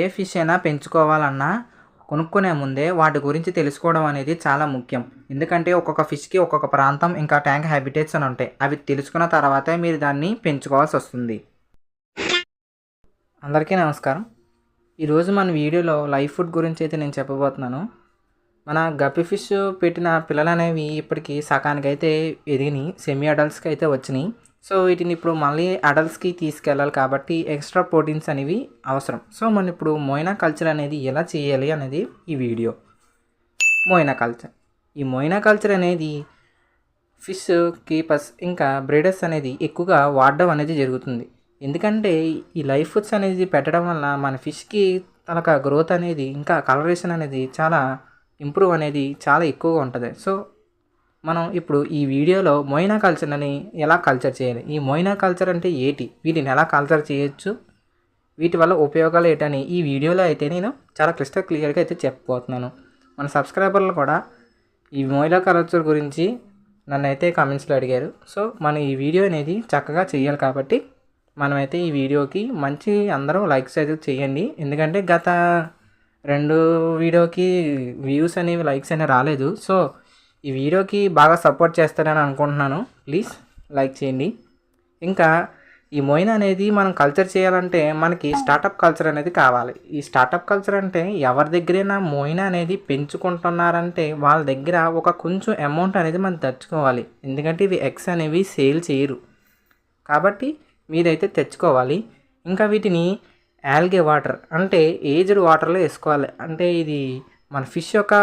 ఏ fish అయినా పెంచుకోవాలన్నా కొనుక్కునే ముందే వాటి గురించి తెలుసుకోవడం అనేది చాలా ముఖ్యం. ఎందుకంటే ఒక్కొక్క ఫిష్కి ఒక్కొక్క ప్రాంతం ఇంకా ట్యాంక్ హ్యాబిటేట్స్ అని ఉంటాయి. అవి తెలుసుకున్న తర్వాతే మీరు దాన్ని పెంచుకోవాల్సి వస్తుంది. అందరికీ నమస్కారం. ఈరోజు మన వీడియోలో లైఫ్ ఫుడ్ గురించి అయితే నేను చెప్పబోతున్నాను. మన గప్పి ఫిష్ పెట్టిన పిల్లలు అనేవి ఇప్పటికీ సకానికైతే ఎదిగినాయి. సెమీ అడల్ట్స్కి అయితే వచ్చినాయి. సో వీటిని ఇప్పుడు మళ్ళీ అడల్ట్స్కి తీసుకెళ్ళాలి కాబట్టి ఎక్స్ట్రా ప్రోటీన్స్ అనేవి అవసరం. సో మనం ఇప్పుడు మోయినా కల్చర్ అనేది ఎలా చేయాలి అనేది ఈ వీడియో మోయినా కల్చర్ ఈ మోయినా కల్చర్ అనేది ఫిష్ కీపర్స్ ఇంకా బ్రీడర్స్ అనేది ఎక్కువగా వాడడం అనేది జరుగుతుంది. ఎందుకంటే ఈ లైఫ్ ఫుడ్స్ అనేది పెట్టడం వల్ల మన ఫిష్కి తనక గ్రోత్ అనేది ఇంకా కలరేషన్ అనేది చాలా ఇంప్రూవ్ అనేది చాలా ఎక్కువగా ఉంటుంది. సో మనం ఇప్పుడు ఈ వీడియోలో మొయినా కల్చర్ అని ఎలా కల్చర్ చేయాలి? ఈ మొయినా కల్చర్ అంటే ఏటి? వీటిని ఎలా కల్చర్ చేయొచ్చు? వీటి వల్ల ఉపయోగాలు ఏంటని ఈ వీడియోలో అయితే నేను చాలా క్లిస్టర్ క్లియర్గా అయితే చెప్పబోతున్నాను. మన సబ్స్క్రైబర్లు కూడా ఈ మొయినా కల్చర్ గురించి నన్ను అయితే కామెంట్స్లో అడిగారు. సో మనం ఈ వీడియో అనేది చక్కగా చేయాలి కాబట్టి మనమైతే ఈ వీడియోకి మంచి అందరూ లైక్స్ అయితే చేయండి. ఎందుకంటే గత రెండు వీడియోకి వ్యూస్ అనేవి లైక్స్ అనేవి రాలేదు. సో ఈ వీడియోకి బాగా సపోర్ట్ చేస్తారని అనుకుంటున్నాను. ప్లీజ్ లైక్ చేయండి. ఇంకా ఈ మొయిన్ అనేది మనం కల్చర్ చేయాలంటే మనకి స్టార్టప్ కల్చర్ అనేది కావాలి. ఈ స్టార్టప్ కల్చర్ అంటే ఎవరి దగ్గరైనా మొయిన్ అనేది పెంచుకుంటున్నారంటే వాళ్ళ దగ్గర ఒక కొంచెం అమౌంట్ అనేది మనం తెచ్చుకోవాలి. ఎందుకంటే ఇవి ఎగ్స్ అనేవి సేల్ చేయరు. కాబట్టి మీరైతే తెచ్చుకోవాలి. ఇంకా వీటిని యాల్గే వాటర్ అంటే ఏజ్డ్ వాటర్లో వేసుకోవాలి. అంటే ఇది మన ఫిష్ యొక్క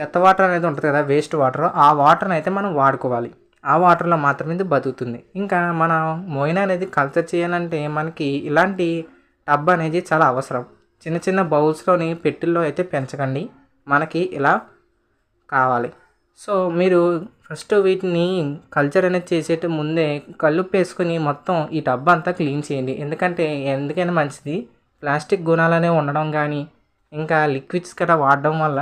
చెత్త వాటర్ అనేది ఉంటుంది కదా వేస్ట్ వాటర్ ఆ వాటర్ని అయితే మనం వాడుకోవాలి. ఆ వాటర్లో మాత్రమే ఇది బతుకుతుంది. ఇంకా మన మొయినా అనేది కల్చర్ చేయాలంటే మనకి ఇలాంటి టబ్ అనేది చాలా అవసరం. చిన్న చిన్న బౌల్స్లోని పెట్టిల్లో అయితే పెంచకండి. మనకి ఇలా కావాలి. సో మీరు ఫస్ట్ వీటిని కల్చర్ అనేది చేసేట ముందే కల్లుప్పు వేసుకొని మొత్తం ఈ టబ్ అంతా క్లీన్ చేయండి. ఎందుకంటే ఎందుకైనా మంచిది. ప్లాస్టిక్ గుణాలనే ఉండడం కానీ ఇంకా లిక్విడ్స్ గట్రా వాడడం వల్ల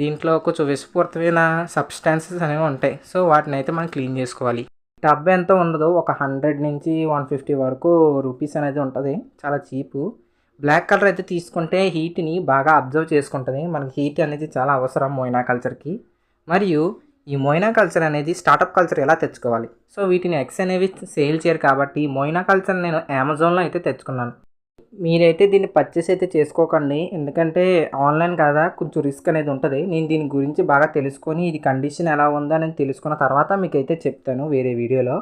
దీంట్లో కొంచెం విషపూరితమైన సబ్స్టాన్సెస్ అనేవి ఉంటాయి. సో వాటిని అయితే మనం క్లీన్ చేసుకోవాలి. టబ్ ఎంత ఉండదో ఒక హండ్రెడ్ నుంచి వన్ ఫిఫ్టీ వరకు రూపీస్ అనేది ఉంటుంది. చాలా చీపు. బ్లాక్ కలర్ అయితే తీసుకుంటే హీట్ని బాగా అబ్జర్వ్ చేసుకుంటుంది. మనకి హీట్ అనేది చాలా అవసరం మోయినా కల్చర్కి మరియు ఈ మోయినా కల్చర్ అనేది స్టార్టప్ కల్చర్ ఎలా తెచ్చుకోవాలి? సో వీటిని ఎక్స్ అనేవి సేల్ చేయరు కాబట్టి మోయినా కల్చర్ నేను అమెజాన్లో అయితే తెచ్చుకున్నాను. మీరైతే దీన్ని పర్చేస్ అయితే చేసుకోకండి. ఎందుకంటే ఆన్లైన్ కదా కొంచెం రిస్క్ అనేది ఉంటుంది. నేను దీని గురించి బాగా తెలుసుకొని ఇది కండిషన్ ఎలా ఉందో అని తెలుసుకున్న తర్వాత మీకు అయితే చెప్తాను వేరే వీడియోలో.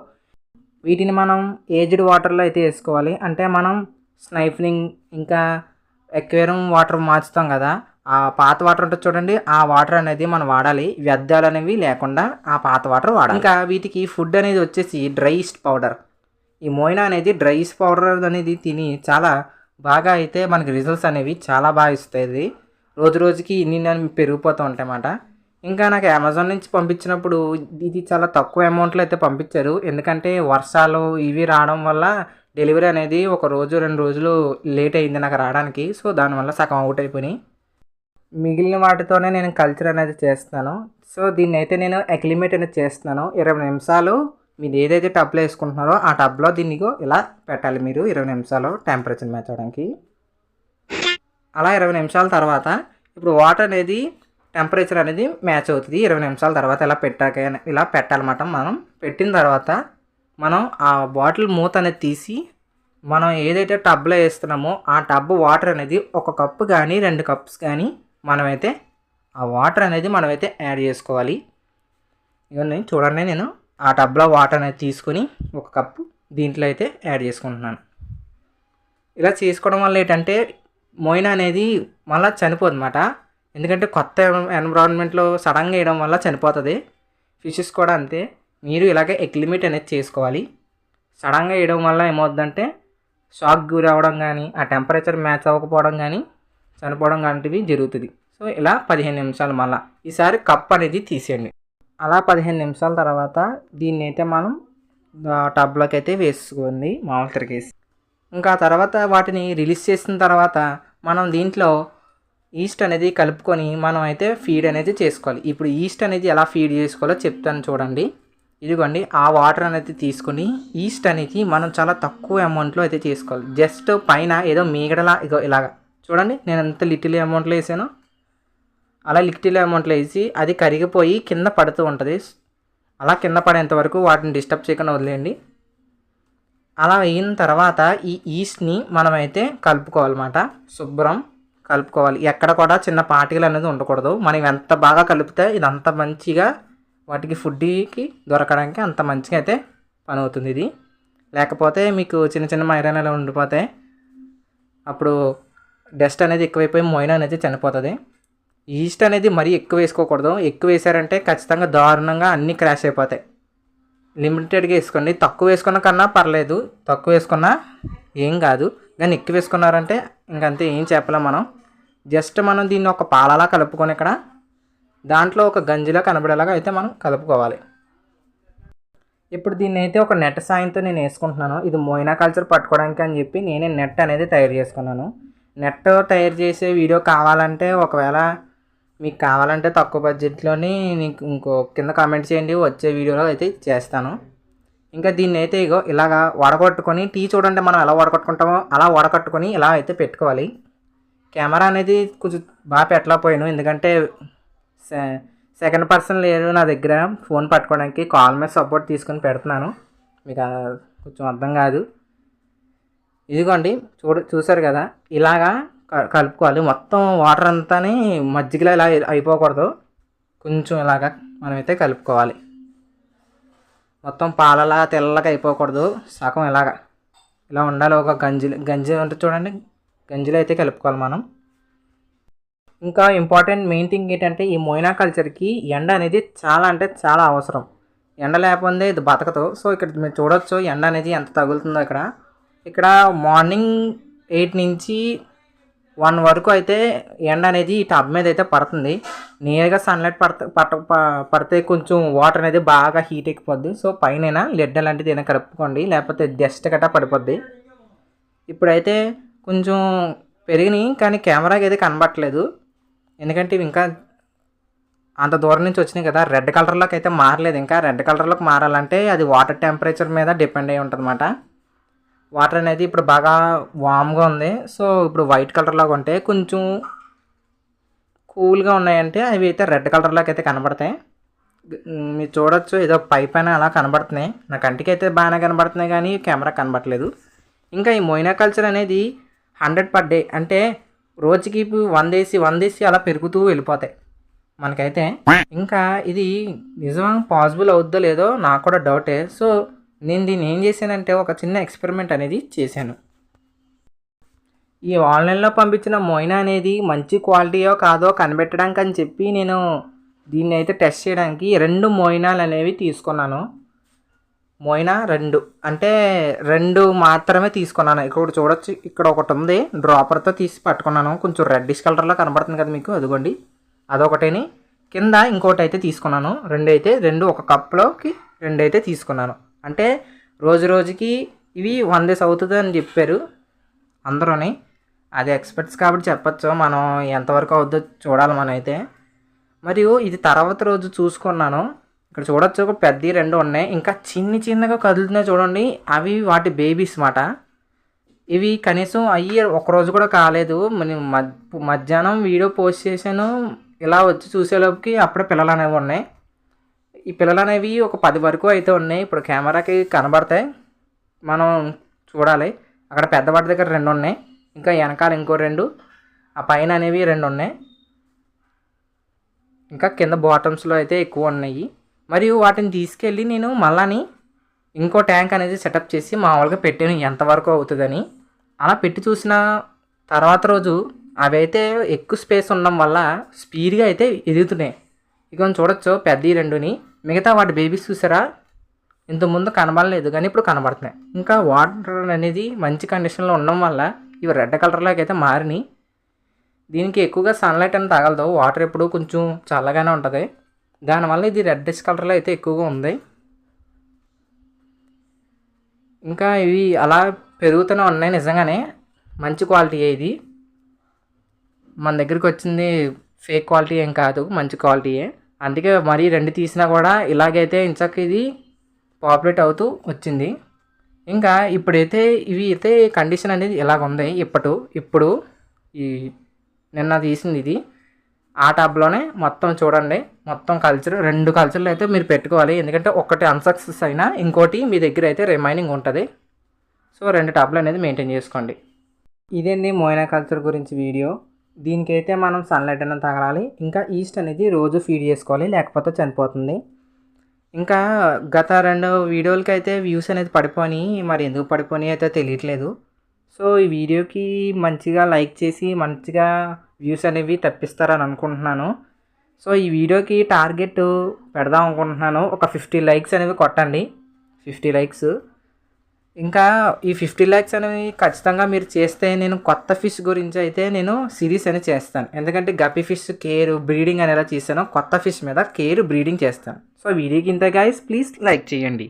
వీటిని మనం ఏజ్డ్ వాటర్లో అయితే వేసుకోవాలి. అంటే మనం స్నైఫ్లింగ్ ఇంకా ఎక్వేరియం వాటర్ మార్చుతాం కదా ఆ పాత వాటర్ ఉంటుంది చూడండి ఆ వాటర్ అనేది మనం వాడాలి. వ్యర్థాలు అనేవి లేకుండా ఆ పాత వాటర్ వాడాలి. ఇంకా వీటికి ఫుడ్ అనేది వచ్చేసి డ్రైస్ట్ పౌడర్ ఈ మోయినా అనేది డ్రైస్ పౌడర్ అనేది తిని చాలా బాగా అయితే మనకి రిజల్ట్స్ అనేవి చాలా బాగా ఇస్తుంది రోజు రోజుకి ఇన్ని నేను పెరిగిపోతూ ఉంటాయన్నమాట ఇంకా నాకు అమెజాన్ నుంచి పంపించినప్పుడు ఇది చాలా తక్కువ అమౌంట్లో అయితే పంపించారు. ఎందుకంటే వర్షాలు ఇవి రావడం వల్ల డెలివరీ అనేది ఒక రోజు రెండు రోజులు లేట్ అయింది నాకు రావడానికి. సో దానివల్ల సగం అవుట్ అయిపోయినాయి. మిగిలిన వాటితోనే నేను కల్చర్ అనేది చేస్తున్నాను. సో దీన్ని అయితే నేను అక్లిమేట్ అనేది చేస్తున్నాను. ఇరవై నిమిషాలు మీరు ఏదైతే టబ్లో వేసుకుంటున్నారో ఆ టబ్లో దీన్ని ఇలా పెట్టాలి మీరు ఇరవై నిమిషాలు టెంపరేచర్ మ్యాచ్ అవడానికి అలా ఇరవై నిమిషాల తర్వాత ఇప్పుడు వాటర్ అనేది టెంపరేచర్ అనేది మ్యాచ్ అవుతుంది. ఇరవై నిమిషాల తర్వాత ఇలా పెట్టాక ఇలా పెట్టాలన్నమాట మనం. పెట్టిన తర్వాత మనం ఆ బాటిల్ మూత అనేది తీసి మనం ఏదైతే టబ్లో వేస్తున్నామో ఆ టబ్ వాటర్ అనేది ఒక కప్పు కానీ రెండు కప్స్ కానీ మనమైతే ఆ వాటర్ అనేది మనమైతే యాడ్ చేసుకోవాలి. ఇవన్నీ చూడండి నేను ఆ టబ్లో వాటర్ అనేది తీసుకొని ఒక కప్పు దీంట్లో అయితే యాడ్ చేసుకుంటున్నాను. ఇలా చేసుకోవడం వల్ల ఏంటంటే మోయిన అనేది మళ్ళీ చనిపోదు అనమాట ఎందుకంటే కొత్త ఎన్విరాన్మెంట్లో సడన్గా వేయడం వల్ల చనిపోతుంది. ఫిషెస్ కూడా అంతే. మీరు ఇలాగే ఎక్లిమిట్ అనేది చేసుకోవాలి. సడన్గా వేయడం వల్ల ఏమవుతుందంటే షాక్ గురి అవ్వడం కానీ ఆ టెంపరేచర్ మ్యాచ్ అవ్వకపోవడం కానీ చనిపోవడం లాంటివి జరుగుతుంది. సో ఇలా పదిహేను నిమిషాలు మళ్ళీ. ఈసారి కప్ అనేది తీసేయండి. అలా పదిహేను నిమిషాల తర్వాత దీన్ని అయితే మనం టబ్లోకి అయితే వేసుకోండి మామూలు తిరిగేసి. ఇంకా తర్వాత వాటిని రిలీజ్ చేసిన తర్వాత మనం దీంట్లో ఈస్ట్ అనేది కలుపుకొని మనం అయితే ఫీడ్ అనేది చేసుకోవాలి. ఇప్పుడు ఈస్ట్ అనేది ఎలా ఫీడ్ చేసుకోవాలో చెప్తాను చూడండి. ఇదిగోండి ఆ వాటర్ అనేది తీసుకొని ఈస్ట్ అనేది మనం చాలా తక్కువ అమౌంట్లో అయితే చేసుకోవాలి. జస్ట్ పైన ఏదో మీగడలా ఇగో ఇలాగా. చూడండి నేను ఎంత లిటిల్ అమౌంట్లో వేసానో. అలా లిటిల్ అమౌంట్లో వేసి అది కరిగిపోయి కింద పడుతూ ఉంటుంది. అలా కింద పడేంత వరకు వాటిని డిస్టర్బ్ చేయకుండా వదిలేయండి. అలా అయిన తర్వాత ఈ ఈస్ట్ని మనమైతే కలుపుకోవాలన్నమాట. శుభ్రం కలుపుకోవాలి. ఎక్కడ కూడా చిన్న పార్టికల్ అనేది ఉండకూడదు. మనం ఎంత బాగా కలిపితే ఇది అంత మంచిగా వాటికి ఫుడ్కి దొరకడానికి అంత మంచిగా అయితే పని అవుతుంది ఇది. లేకపోతే మీకు చిన్న చిన్న మైరానాలు ఉండిపోతే అప్పుడు డస్ట్ అనేది ఎక్కువైపోయి మొయిన అనేది చనిపోతుంది. ఈస్ట్ అనేది మరీ ఎక్కువ వేసుకోకూడదు. ఎక్కువ వేసారంటే ఖచ్చితంగా దారుణంగా అన్నీ క్రాష్ అయిపోతాయి. లిమిటెడ్గా వేసుకోండి. తక్కువ వేసుకున్న కన్నా పర్లేదు. తక్కువ వేసుకున్నా ఏం కాదు. కానీ ఎక్కువ వేసుకున్నారంటే ఇంకంతే ఏం చెప్పలేం మనం. జస్ట్ మనం దీన్ని ఒక పాలలా కలుపుకొని ఇక్కడ దాంట్లో ఒక గంజిలా కనబడేలాగా అయితే మనం కలుపుకోవాలి. ఇప్పుడు దీన్ని అయితే ఒక నెట్ సాయంతో నేను వేసుకుంటున్నాను. ఇది మోయినా కల్చర్ పట్టుకోవడానికి అని చెప్పి నేనే నెట్ అనేది తయారు చేసుకున్నాను. నెట్ తయారు చేసే వీడియో కావాలంటే ఒకవేళ మీకు కావాలంటే తక్కువ బడ్జెట్లోని నీకు ఇంకో కింద కామెంట్ చేయండి వచ్చే వీడియోలో అయితే చేస్తాను. ఇంకా దీన్ని అయితే ఇగో ఇలాగా వడగొట్టుకొని టీ చూడండి మనం ఎలా వడగొట్టుకుంటామో అలా వడగట్టుకొని ఇలా అయితే పెట్టుకోవాలి. కెమెరా అనేది కొంచెం బాగా పెట్టలేకపోయాను ఎందుకంటే సె- సెకండ్ పర్సన్ లేరు నా దగ్గర. ఫోన్ పట్టుకోవడానికి కాల్ మీద సపోర్ట్ తీసుకొని పెడుతున్నాను. మీకు కొంచెం అర్థం కాదు. ఇదిగోండి చూడ చూసారు కదా? ఇలాగా కలుపుకోవాలి. మొత్తం వాటర్ అంతా మజ్జిగలో ఇలా అయిపోకూడదు. కొంచెం ఇలాగా మనమైతే కలుపుకోవాలి. మొత్తం పాలలా తెల్లగా అయిపోకూడదు. సగం ఇలాగా. ఇలా ఉండాలి. ఒక గంజి గంజి ఉంటుంది చూడండి. గంజిలో అయితే కలుపుకోవాలి మనం. ఇంకా ఇంపార్టెంట్ మెయిన్ థింగ్ ఏంటంటే ఈ మోయినా కల్చర్కి ఎండ అనేది చాలా అంటే చాలా అవసరం. ఎండ లేకపోతే ఇది బతకదు. సో ఇక్కడ మీరు చూడొచ్చు ఎండ అనేది ఎంత తగులుతుందో ఇక్కడ. ఇక్కడ మార్నింగ్ ఎయిట్ నుంచి వన్ వరకు అయితే ఎండ అనేది ఈ టబ్ మీద అయితే పడుతుంది. నేరుగా సన్లైట్ పడత పట్ట ప- పడితే కొంచెం వాటర్ అనేది బాగా హీట్ ఎక్కిపోద్ది. సో పైన లెడ్ అలాంటిది ఏదైనా కలుపుకోండి. లేకపోతే డస్ట్ గట్టా పడిపోద్ది. ఇప్పుడైతే కొంచెం పెరిగినాయి కానీ కెమెరాకి అయితే కనబట్టలేదు ఎందుకంటే ఇవి ఇంకా అంత దూరం నుంచి వచ్చినాయి కదా. రెడ్ కలర్లోకి అయితే మారలేదు. ఇంకా రెడ్ కలర్లోకి మారాలంటే అది వాటర్ టెంపరేచర్ మీద డిపెండ్ అయి ఉంటుంది వాటర్ అనేది ఇప్పుడు బాగా వామ్గా ఉంది. సో ఇప్పుడు వైట్ కలర్లాగా ఉంటే కొంచెం కూల్గా ఉన్నాయంటే అవి అయితే రెడ్ కలర్లోకి అయితే కనబడతాయి. మీరు చూడొచ్చు ఏదో పై పైన అలా కనబడుతున్నాయి. నా కంటికి అయితే బాగానే కనబడుతున్నాయి కానీ కెమెరా కనబడట్లేదు. ఇంకా ఈ మొయినా కల్చర్ అనేది హండ్రెడ్ పర్ డే అంటే రోజుకి వందేసి వందేసి అలా పెరుగుతూ వెళ్ళిపోతాయి. మనకైతే ఇంకా ఇది నిజంగా పాసిబుల్ అవుద్దో లేదో నాకు కూడా డౌటే సో నేను దీన్ని ఏం చేశానంటే ఒక చిన్న ఎక్స్పెరిమెంట్ అనేది చేశాను. ఈ ఆన్లైన్లో పంపించిన మొయినా అనేది మంచి క్వాలిటీయో కాదో కనిపెట్టడానికి అని చెప్పి నేను దీన్ని అయితే టెస్ట్ చేయడానికి రెండు మోయినాలు అనేవి తీసుకున్నాను. మోయినా రెండు. అంటే రెండు మాత్రమే తీసుకున్నాను. ఇక్కడ చూడొచ్చు. ఇక్కడ ఒకటి ఉంది. డ్రాపర్తో తీసి పట్టుకున్నాను. కొంచెం రెడ్డిష్ కలర్లో కనబడుతుంది కదా మీకు. అదిగోండి. అదొకటిని. కింద ఇంకోటి అయితే తీసుకున్నాను. రెండు అయితే రెండు ఒక కప్లోకి రెండు అయితే తీసుకున్నాను. అంటే రోజు రోజుకి ఇవి వన్ డేస్ అవుతుంది అని చెప్పారు అందరూని. అది ఎక్స్పర్ట్స్ కాబట్టి చెప్పచ్చు మనం ఎంతవరకు అవుద్దో చూడాలి మనం అయితే మరియు ఇది తర్వాత రోజు చూసుకున్నాను. ఇక్కడ చూడొచ్చు ఒక పెద్ద రెండు ఉన్నాయి. ఇంకా చిన్ని చిన్నగా కదులుతున్నాయి చూడండి. అవి వాటి బేబీస్ మాట. ఇవి కనీసం అయ్యి ఒకరోజు కూడా కాలేదు. మరి మధ్యాహ్నం వీడియో పోస్ట్ చేశాను. ఇలా వచ్చి చూసేలోపుకి అప్పుడే పిల్లలు అనేవి ఉన్నాయి. ఈ పిల్లలు అనేవి ఒక పది వరకు అయితే ఉన్నాయి. ఇప్పుడు కెమెరాకి కనబడతాయి. మనం చూడాలి. అక్కడ పెద్దవాడి దగ్గర రెండు ఉన్నాయి. ఇంకా వెనకాల ఇంకో రెండు. ఆ పైన అనేవి రెండు ఉన్నాయి. ఇంకా కింద బాటమ్స్లో అయితే ఎక్కువ ఉన్నాయి. మరియు వాటిని తీసుకెళ్ళి నేను మళ్ళాని ఇంకో ట్యాంక్ అనేది సెటప్ చేసి మామూలుగా పెట్టాను ఎంతవరకు అవుతుందని అలా పెట్టి చూసిన తర్వాత రోజు అవి అయితే ఎక్కువ స్పేస్ ఉండడం వల్ల స్పీడ్గా అయితే ఎదుగుతున్నాయి. ఇక చూడొచ్చు పెద్ద ఈ రెండుని. మిగతా వాటి బేబీస్ చూసారా? ఇంతకుముందు కనబడలేదు కానీ ఇప్పుడు కనబడుతున్నాయి. ఇంకా వాటర్ అనేది మంచి కండిషన్లో ఉండడం వల్ల ఇవి రెడ్ కలర్లోకి అయితే మారినాయి దీనికి ఎక్కువగా సన్లైట్ అని తగలదు. వాటర్ ఎప్పుడు కొంచెం చల్లగానే ఉంటుంది. దానివల్ల ఇది రెడ్డిష్ కలర్లో అయితే ఎక్కువగా ఉంది. ఇంకా ఇవి అలా పెరుగుతూనే ఉన్నాయి నిజంగానే. మంచి క్వాలిటీ ఇది. మన దగ్గరికి వచ్చింది ఫేక్ క్వాలిటీ ఏం కాదు మంచి క్వాలిటీయే అందుకే మరీ రెండు తీసినా కూడా ఇలాగైతే ఇంచక ఇది పాపులేట్ అవుతూ వచ్చింది. ఇంకా ఇప్పుడైతే ఇవి అయితే కండిషన్ అనేది ఇలాగ ఉంది ఇప్పటి. ఇప్పుడు ఈ నిన్న తీసింది ఇది. ఆ ట్యాబ్లోనే మొత్తం చూడండి. మొత్తం కల్చర్ రెండు కల్చర్లు అయితే మీరు పెట్టుకోవాలి. ఎందుకంటే ఒకటి అన్సక్సెస్ అయినా ఇంకోటి మీ దగ్గర అయితే రిమైనింగ్ ఉంటుంది. సో రెండు ట్యాబ్లు అనేది మెయింటైన్ చేసుకోండి. ఇదండి మోయినా కల్చర్ గురించి వీడియో? దీనికైతే మనం సన్లైట్ అనేది తగలాలి. ఇంకా ఈస్ట్ అనేది రోజు ఫీడ్ చేసుకోవాలి లేకపోతే చనిపోతుంది. ఇంకా గత రెండు వీడియోలకి అయితే వ్యూస్ అనేది పడిపోయి మరి ఎందుకు పడిపోయి అయితే తెలియట్లేదు. సో ఈ వీడియోకి మంచిగా లైక్ చేసి మంచిగా వ్యూస్ అనేవి తెప్పిస్తారని అనుకుంటున్నాను. సో ఈ వీడియోకి టార్గెట్ పెడదాం అనుకుంటున్నాను. ఒక ఫిఫ్టీ లైక్స్ అనేవి కొట్టండి. ఫిఫ్టీ లైక్స్ ఇంకా ఈ ఫిఫ్టీ ల్యాక్స్ అనేవి ఖచ్చితంగా మీరు చేస్తే నేను కొత్త ఫిష్ గురించి అయితే నేను సిరీస్ అనేది చేస్తాను. ఎందుకంటే గప్పి ఫిష్ కేర్ బ్రీడింగ్ అని ఎలా చేస్తానో కొత్త ఫిష్ మీద కేర్ బ్రీడింగ్ చేస్తాను. సో వీడియోకి ఇంత గాయస్ ప్లీజ్ లైక్ చేయండి.